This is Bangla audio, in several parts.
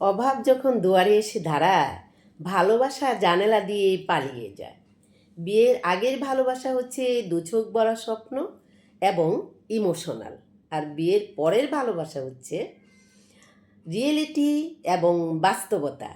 অভাব যখন দুয়ারে এসে দাঁড়ায়, ভালোবাসা জানালা দিয়ে পালিয়ে যায়। বিয়ের আগের ভালোবাসা হচ্ছে দু চোখ বড়া স্বপ্ন এবং ইমোশনাল। আর বিয়ের পরের ভালোবাসা হচ্ছে রিয়েলিটি এবং বাস্তবতা।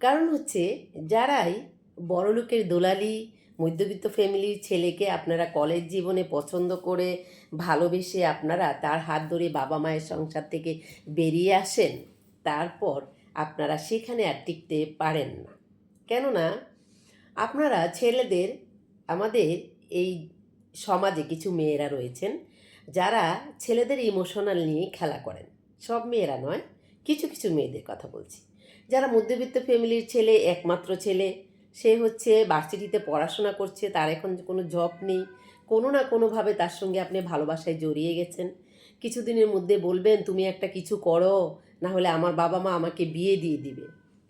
কারণ হচ্ছে যারাই বড়লোকের দোলালি, মধ্যবিত্ত ফ্যামিলির ছেলেকে আপনারা কলেজ জীবনে পছন্দ করে ভালোবেসে আপনারা তার হাত ধরে বাবা মায়ের সংসার থেকে বেরিয়ে আসেন তারপর আপনারা সেখানে আর টিকতে পারেন না। কেননা আপনারা ছেলেদের, আমাদের এই সমাজে কিছু মেয়েরা রয়েছেন, যারা ছেলেদের ইমোশনাল নিয়ে খেলা করেন। সব মেয়েরা নয়, কিছু কিছু মেয়েদের কথা বলছি। যারা মধ্যবিত্ত ফ্যামিলির ছেলে, একমাত্র ছেলে, সে হচ্ছে ভার্সিটিতে পড়াশোনা করছে, তার এখন কোনো জব নেই, কোনো না কোনোভাবে তার সঙ্গে আপনি ভালোবাসায় জড়িয়ে গেছেন। কিছুদিনের মধ্যে বলবেন, তুমি একটা কিছু করো না হলে আমার বাবা মা আমাকে বিয়ে দিয়ে দিবে।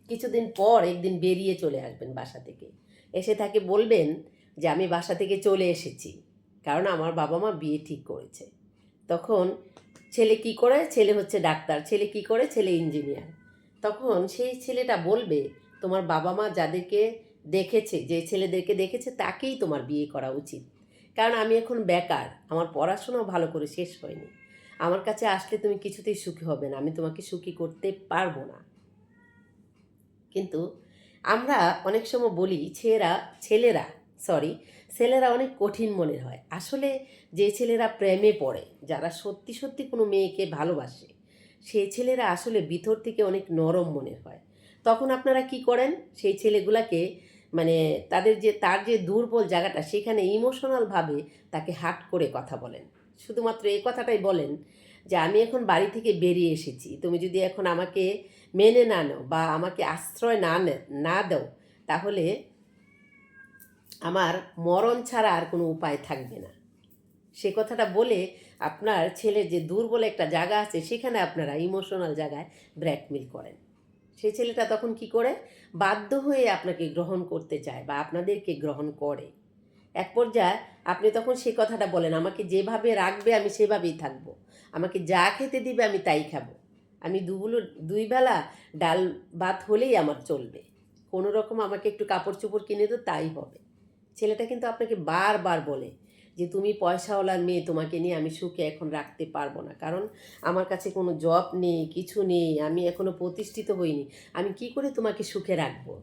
কিছুদিন পর একদিন বেরিয়ে চলে আসবেন বাসা থেকে। এসে তাকে বলবেন যে, আমি বাসা থেকে চলে এসেছি। কারণ আমার বাবা মা বিয়ে ঠিক করেছে। তখন ছেলে কি করে? ছেলে হচ্ছে ডাক্তার, ছেলে কি করে? ছেলে ইঞ্জিনিয়ার। তখন সেই ছেলেটা বলবে, তোমার বাবা মা যাদেরকে দেখেছে, যে ছেলেদেরকে দেখেছে, তাকেই তোমার বিয়ে করা উচিত। কারণ আমি এখন বেকার, আমার পড়াশোনাও ভালো করে শেষ হয়নি। আমার কাছে আসলে তুমি কিছুতেই সুখী হবে না। আমি তোমাকে সুখী করতে পারব না। কিন্তু আমরা অনেক সময় বলি, ছেলেরা ছেলেরা সরি ছেলেরা অনেক কঠিন মনের হয়। আসলে যে ছেলেরা প্রেমে পড়ে, যারা সত্যি সত্যি কোনো মেয়েকে ভালোবাসে সেই ছেলেরা আসলে ভিতর থেকে অনেক নরম মনের হয়। তখন আপনারা কি করেন? সেই ছেলেগুলাকে মানে তাদের যে, তার যে দুর্বল জায়গাটা, সেখানে ইমোশনালভাবে তাকে হাট করে কথা বলেন। শুধুমাত্র এই কথাটাই বলেন যে আমি এখন বাড়ি থেকে বেরিয়ে এসেছি। তুমি যদি এখন আমাকে মেনে না নাও বা আমাকে আশ্রয় না নে- দাও, তাহলে আমার মরণ ছাড়া আর কোনো উপায় থাকবে না। সে কথাটা বলে আপনার ছেলের যে দুর্বল একটা জায়গা আছে, সেখানে আপনারা ইমোশনাল জায়গায় ব্ল্যাকমেল করেন। সে ছেলেটা তখন কি করে? বাধ্য হয়ে আপনাকে গ্রহণ করতে চায় বা আপনাদেরকে গ্রহণ করে। এক পর্যায়ে আপনি তখন সেই কথাটা বলেন, আমাকে যেভাবে রাখবে আমি সেভাবেই থাকব। আমাকে যা খেতে দিবে আমি তাই খাব। আমি দুগুলো, দুই বেলা ডাল ভাত হলেই আমার চলবে। কোনো রকম আমাকে একটু কাপড় চোপড় কিনে তো তাই হবে। ছেলেটা কিন্তু আপনাকে বারবার বলে যে, তুমি পয়সাওয়ালার মেয়ে, তোমাকে নিয়ে আমি সুখে এখন রাখতে পারব না। কারণ আমার কাছে কোনো জব নেই, কিছু নেই, আমি এখনও প্রতিষ্ঠিত হইনি। আমি কি করে তোমাকে সুখে রাখব?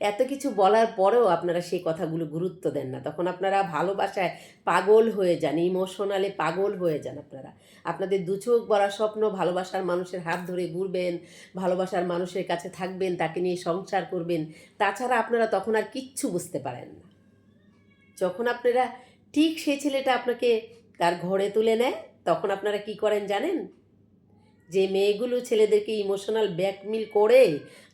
এত কিছু বলার পরেও আপনারা সেই কথাগুলো গুরুত্ব দেন না। তখন আপনারা ভালোবাসায় পাগল হয়ে যান ইমোশনালে পাগল হয়ে যান আপনারা। আপনাদের দু চোখ বড়া স্বপ্ন, ভালোবাসার মানুষের হাত ধরে ঘুরবেন, ভালোবাসার মানুষের কাছে থাকবেন, তাকে নিয়ে সংসার করবেন, তাছাড়া আপনারা তখন আর কিচ্ছু বুঝতে পারেন না। যখন আপনারা ঠিক সেই ছেলেটা আপনাকে তার ঘরে তুলে নেয়, তখন আপনারা কি করেন জানেন? যে মেয়েগুলো ছেলেদেরকে ইমোশনাল ব্যাকমিল করে,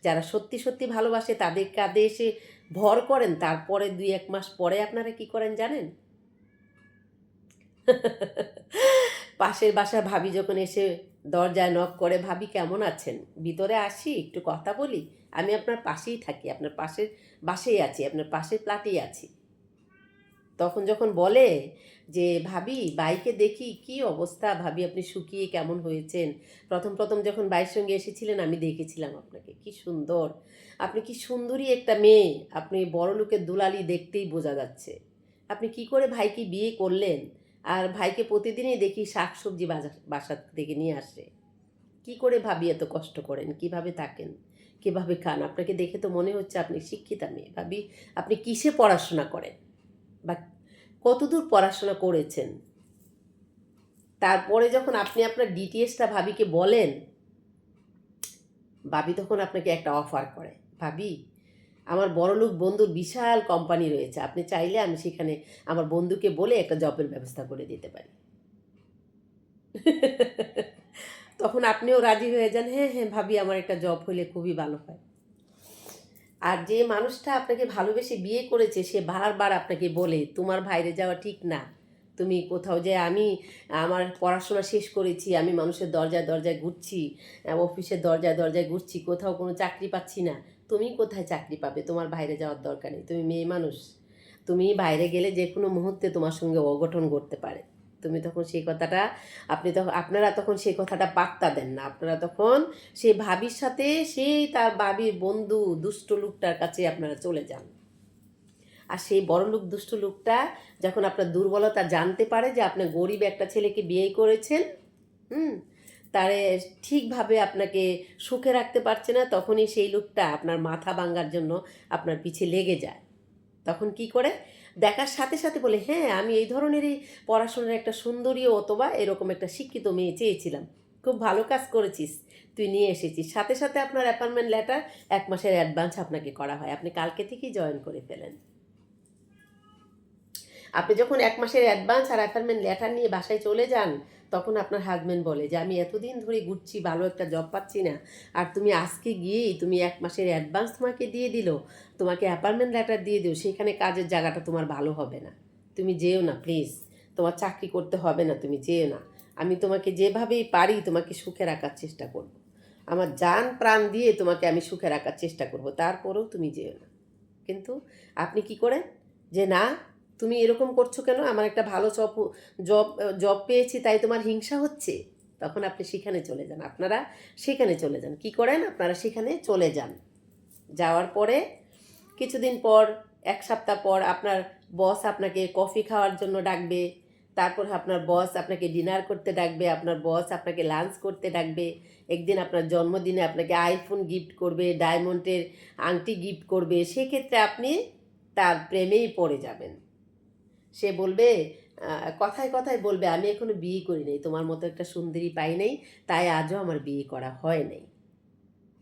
যারা সত্যি সত্যি ভালোবাসে, তাদের কাঁধে এসে ভর করেন, তারপরে দুই এক মাস পরে আপনারা কি করেন জানেন? পাশের বাসার ভাবি যখন এসে দরজায় নক করে, ভাবি কেমন আছেন? ভিতরে আসি, একটু কথা বলি। আমি আপনার পাশেই থাকি, আপনার পাশের বাসেই আছি, আপনার পাশের প্লাটেই আছি। তখন যখন বলে যে, ভাবি, বাইকে দেখি কি অবস্থা? ভাবি, আপনি শুকিয়ে কেমন হয়েছেন? প্রথম প্রথম যখন বাইর সঙ্গে এসেছিলেন, আমি দেখেছিলাম আপনাকে। কি সুন্দর! আপনি কি সুন্দরী একটা মেয়ে। আপনি বড় লোকের দুলালি দেখতেই বোঝা যাচ্ছে। আপনি কি করে ভাইকে বিয়ে করলেন? আর ভাইকে প্রতিদিনই দেখি শাকসবজি বাজার বাসা থেকে নিয়ে আসে। কি করে ভাবি এত কষ্ট করেন? কীভাবে থাকেন? কীভাবে খান? আপনাকে দেখে তো মনে হচ্ছে আপনি শিক্ষিতা মেয়ে। ভাবি, আপনি কিসে পড়াশোনা করেন? বা কতদূর পড়াশোনা করেছেন? তারপরে যখন আপনি আপনার ডিটিএসটা ভাবিকে বলেন, ভাবি তখন আপনাকে একটা অফার করে। ভাবি, আমার বড়লোক বন্ধুর বিশাল কোম্পানি রয়েছে, আপনি চাইলে আমি সেখানে আমার বন্ধুকে বলে একটা জবের ব্যবস্থা করে দিতে পারি। তখন আপনিও রাজি হয়ে যান হ্যাঁ হ্যাঁ ভাবি, আমার একটা জব হলে খুবই ভালো হয়। আর যে মানুষটা আপনাকে ভালোবেসে বিয়ে করেছে, সে বারবার আপনাকে বলে, তোমার বাইরে যাওয়া ঠিক না। তুমি কোথাও যে আমি আমার পড়াশোনা শেষ করেছি, আমি মানুষের দরজায় দরজায় ঘুরছি অফিসের দরজায় দরজায় ঘুরছি, কোথাও কোনো চাকরি পাচ্ছি না। তুমি কোথায় চাকরি পাবে? তোমার বাইরে যাওয়ার দরকার নেই। তুমি মেয়ে মানুষ। তুমি বাইরে গেলে যে কোনো মুহূর্তে তোমার সঙ্গে অঘটন ঘটতে পারে। তুমি তখন সেই কথাটা আপনি তখন, আপনারা তখন সেই কথাটা পাত্তা দেন না। আপনারা তখন সেই ভাবির সাথে সেই তার ভাবির বন্ধু, দুষ্ট লোকটার কাছে আপনারা চলে যান। আর সেই বড় লোক, দুষ্ট লোকটা যখন আপনার দুর্বলতা জানতে পারে যে আপনি গরিব একটা ছেলেকে বিয়ে করেছেন, হুম, তারে ঠিকভাবে আপনাকে সুখে রাখতে পারছে না, তখনই সেই লোকটা আপনার মাথা ভাঙ্গার জন্য আপনার পিছে লেগে যায়। তখন কি করে? দেখার সাথে সাথে বলে হ্যাঁ আমি এই ধরনেরই পড়াশোনার একটা সুন্দরী অথবা এরকম একটা শিক্ষিত মেয়ে চেয়েছিলাম। খুব ভালো কাজ করেছিস, তুই নিয়ে এসেছিস। সাথে সাথে আপনার অ্যাপয়েন্টমেন্ট লেটার এক মাসের অ্যাডভান্স আপনাকে করা হয়। আপনি কালকে থেকেই জয়েন করে ফেলেন। আপনি যখন এক মাসের অ্যাডভান্স আর অ্যাপয়েন্টমেন্ট লেটার নিয়ে বাসায় চলে যান তখন আপনার হাজব্যান্ড বলে যে, আমি এতদিন ধরে ঘুরছি, ভালো একটা জব পাচ্ছি না। আর তুমি আজকে গিয়েই তুমি এক মাসের অ্যাডভান্স তোমাকে দিয়ে দিল। তোমাকে অ্যাপার্টমেন্ট লেটার দিয়ে দিও। সেখানে কাজের জায়গাটা তোমার ভালো হবে না। তুমি যেও না প্লিজ তোমার চাকরি করতে হবে না, তুমি যেও না। আমি তোমাকে যেভাবেই পারি তোমাকে সুখে রাখার চেষ্টা করব। আমার যান প্রাণ দিয়ে তোমাকে আমি সুখে রাখার চেষ্টা করব। তারপরেও তুমি যেও না। কিন্তু আপনি কি করেন? যে, না তুমি এরকম করছ কেন? আমার একটা ভালো জব জব জব পেয়েছি, তাই তোমার হিংসা হচ্ছে? তখন আপনি সেখানে চলে যান। আপনারা সেখানে চলে যান। কি করেন? আপনারা সেখানে চলে যান। যাওয়ার পরে কিছুদিন পর, এক সপ্তাহ পর আপনার বস আপনাকে কফি খাওয়ার জন্য ডাকবে। তারপর আপনার বস আপনাকে ডিনার করতে ডাকবে। আপনার বস আপনাকে লাঞ্চ করতে ডাকবে। একদিন আপনার জন্মদিনে আপনাকে আইফোন গিফট করবে ডায়মন্ডের আংটি গিফট করবে। সেক্ষেত্রে আপনি তার প্রেমেই পড়ে যাবেন। সে বলবে কথায় কথায় বলবে, আমি এখনও বিয়ে করি নাই, তোমার মতো একটা সুন্দরী পাই নাই, তাই আজও আমার বিয়ে করা হয় নাই।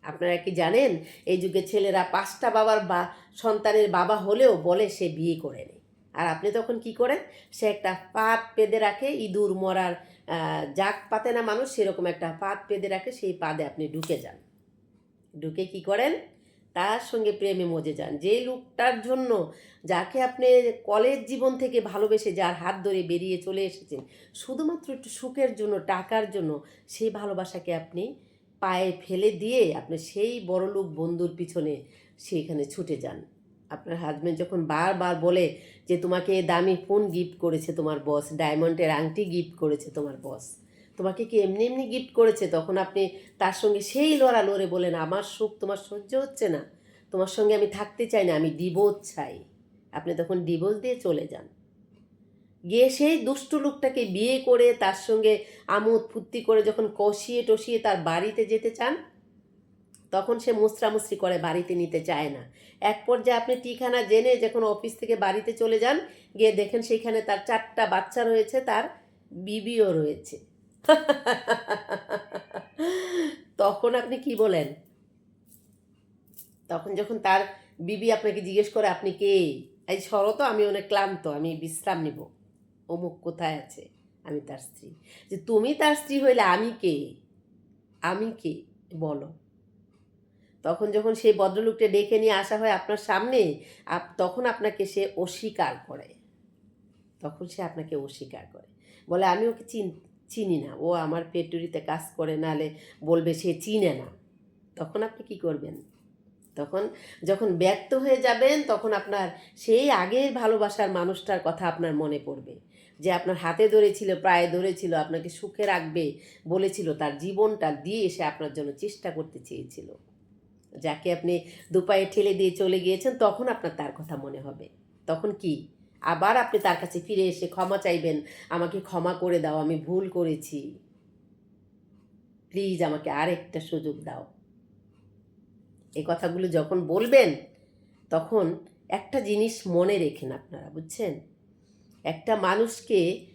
আপনারা কি জানেন, এই যুগে ছেলেরা পাঁচটা বাবার বা, সন্তানের বাবা হলেও বলে সে বিয়ে করে নেই। আর আপনি তখন কি করেন, সে একটা পাত পেদে রাখে, ইঁদুর মরার জাক পাতে না মানুষ, সেরকম একটা পাত পেদে রাখে, সেই পাদে আপনি ঢুকে যান। ঢুকে কি করেন তার সঙ্গে প্রেমে মজে যান। যে লোকটার জন্য যাকে আপনি কলেজ জীবন থেকে ভালোবেসে যার হাত ধরে বেরিয়ে চলে এসেছেন, শুধুমাত্র একটু সুখের জন্য, টাকার জন্য, সেই ভালোবাসাকে আপনি পায়ে ফেলে দিয়ে আপনি সেই বড়লোক বন্ধুর পিছনে সেইখানে ছুটে যান। আপনার হাজব্যান্ড যখন বারবার বলে যে, তোমাকে দামি ফোন গিফট করেছে তোমার বস ডায়মন্ডের আংটি গিফট করেছে তোমার বস তোমাকে কি এমনি এমনি গিফট করেছে? তখন আপনি তার সঙ্গে সেই লড়া লড়ে বলেন আমার সুখ তোমার সহ্য হচ্ছে না। তোমার সঙ্গে আমি থাকতে চাই না, আমি ডিভোর্স চাই। আপনি তখন ডিভোর্স দিয়ে চলে যান। গিয়ে সেই দুষ্টু লোকটাকে বিয়ে করে তার সঙ্গে আমোদ ফুর্তি করে যখন কষিয়ে টষিয়ে তার বাড়িতে যেতে চান, তখন সে মুসরামুসরি করে, বাড়িতে নিতে চায় না। এক পর্যায়ে আপনি ঠিকানা জেনে যখন অফিস থেকে বাড়িতে চলে যান, গিয়ে দেখেন সেইখানে তার চারটা বাচ্চা রয়েছে, তার বিবিও রয়েছে। তখন আপনি কি বলেন? তখন যখন তার বিবি আপনাকে জিজ্ঞেস করে, আপনি কে? এই শরত আমি অনেক ক্লান্ত, আমি বিশ্রাম নিব। অমুক কোথায় আছে? আমি তার স্ত্রী। যে তুমি তার স্ত্রী হইলে আমি কে? আমি কে? বলো। তখন যখন সেই ভদ্রলোকটা ডেকে নিয়ে আসা হয় আপনার সামনে তখন আপনাকে সে অস্বীকার করে। তখন সে আপনাকে অস্বীকার করে। বলে, আমি ওকে চিন চিনি না। ও আমার পেটুরিতে কাজ করে নালে বলবে সে চিনে না। তখন আপনি কি করবেন? তখন যখন ব্যর্থ হয়ে যাবেন, তখন আপনার সেই আগের ভালোবাসার মানুষটার কথা আপনার মনে পড়বে। যে আপনার হাতে ধরেছিল প্রায় ধরেছিল, আপনাকে সুখে রাখবে বলেছিল, তার জীবনটা দিয়ে সে আপনার জন্য চেষ্টা করতে চেয়েছিল। যাকে আপনি দুপায়ে ঠেলে দিয়ে চলে গিয়েছেন, তখন আপনার তার কথা মনে হবে। তখন কি? আবার আপনি তার কাছে ফিরে এসে ক্ষমা চাইবেন। আমাকে ক্ষমা করে দাও, আমি ভুল করেছি। প্লিজ আমাকে আরেকটা সুযোগ দাও। এই কথাগুলো যখন বলবেন, তখন একটা জিনিস মনে রেখেন আপনারা, বুঝছেন? একটা মানুষকে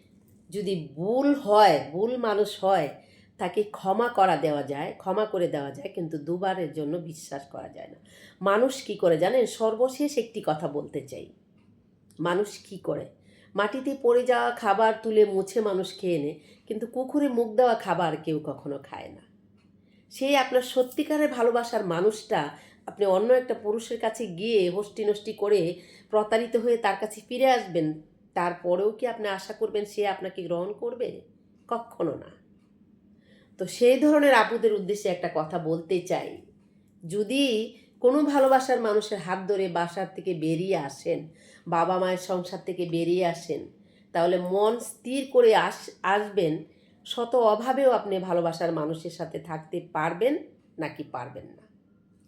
যদি ভুল হয়, ভুল মানুষ হয়, তাকে ক্ষমা করা দেওয়া যায়, ক্ষমা করে দেওয়া যায়, কিন্তু দুবারের জন্য বিশ্বাস করা যায় না। মানুষ কি করে জানেন? সর্বশেষ একটি কথা বলতে চাই। মানুষ কি করে? মাটিতে পড়ে যাওয়া খাবার তুলে মুছে মানুষ খেয়ে নেয় কিন্তু কুকুরে মুখ দেওয়া খাবার কেউ কখনো খায় না। সেই আপনার সত্যিকারের ভালোবাসার মানুষটা আপনি অন্য একটা পুরুষের কাছে গিয়ে হস্টি নষ্টি করে প্রতারিত হয়ে তার কাছে ফিরে আসবেন, তারপরেও কি আপনি আশা করবেন সে আপনাকে গ্রহণ করবে? কখনো না। তো সেই ধরনের আপুদের উদ্দেশ্যে একটা কথা বলতে চাই। যদি কোনো ভালোবাসার মানুষের হাত ধরে বাসার থেকে বেরিয়ে আসেন বাবা মায়ের সংসার থেকে বেরিয়ে আসেন, তাহলে মন স্থির করে আস, আসবেন, শত অভাবেও আপনি ভালোবাসার মানুষের সাথে থাকতে পারবেন নাকি পারবেন না?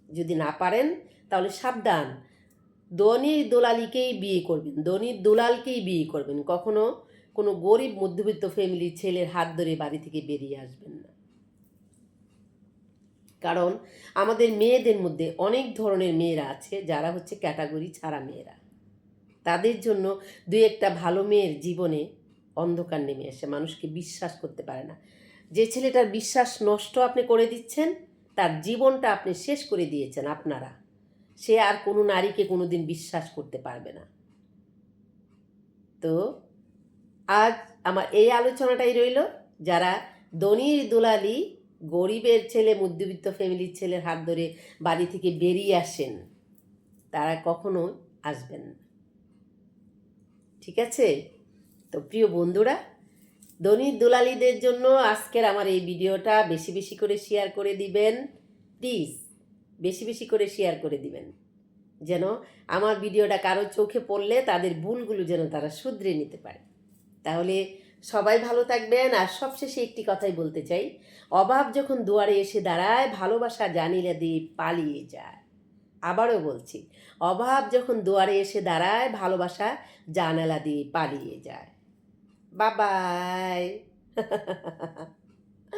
যদি না পারেন, তাহলে সাবধান ধনির দোলালিকেই বিয়ে করবেন ধনির দোলালকেই বিয়ে করবেন, কখনো কোনো গরিব মধ্যবিত্ত ফ্যামিলির ছেলের হাত ধরে বাড়ি থেকে বেরিয়ে আসবেন না। কারণ আমাদের মেয়েদের মধ্যে অনেক ধরনের মেয়েরা আছে, যারা হচ্ছে ক্যাটাগরি ছাড়া মেয়েরা। তাদের জন্য দু একটা ভালো মেয়ের জীবনে অন্ধকার নেমে আসে, মানুষকে বিশ্বাস করতে পারে না। যে ছেলেটার বিশ্বাস নষ্ট আপনি করে দিচ্ছেন, তার জীবনটা আপনি শেষ করে দিয়েছেন আপনারা। সে আর কোনো নারীকে কোনোদিন বিশ্বাস করতে পারবে না। তো আজ আমার এই আলোচনাটাই রইল, যারা ধনির দুলালি, গরিবের ছেলে, মধ্যবিত্ত ফ্যামিলির ছেলের হাত ধরে বাড়ি থেকে বেরিয়ে আসেন, তারা কখনো আসবেন না। ঠিক আছে? তো প্রিয় বন্ধুরা, ধনির দুলালিদের জন্য আজকের আমার এই ভিডিওটা বেশি বেশি করে শেয়ার করে দিবেন। প্লিজ বেশি বেশি করে শেয়ার করে দিবেন। যেন আমার ভিডিওটা কারও চোখে পড়লে তাদের ভুলগুলো যেন তারা শুধরে নিতে পারে। তাহলে সবাই ভালো থাকবেন। আর সবশেষে একটি কথাই বলতে চাই, অভাব যখন দুয়ারে এসে দাঁড়ায়, ভালোবাসা জানিলে দিয়ে পালিয়ে যায়। আবারও বলছি অভাব যখন দুয়ারে এসে দাঁড়ায় ভালোবাসা জানালা দিয়ে পালিয়ে যায়। বাবাই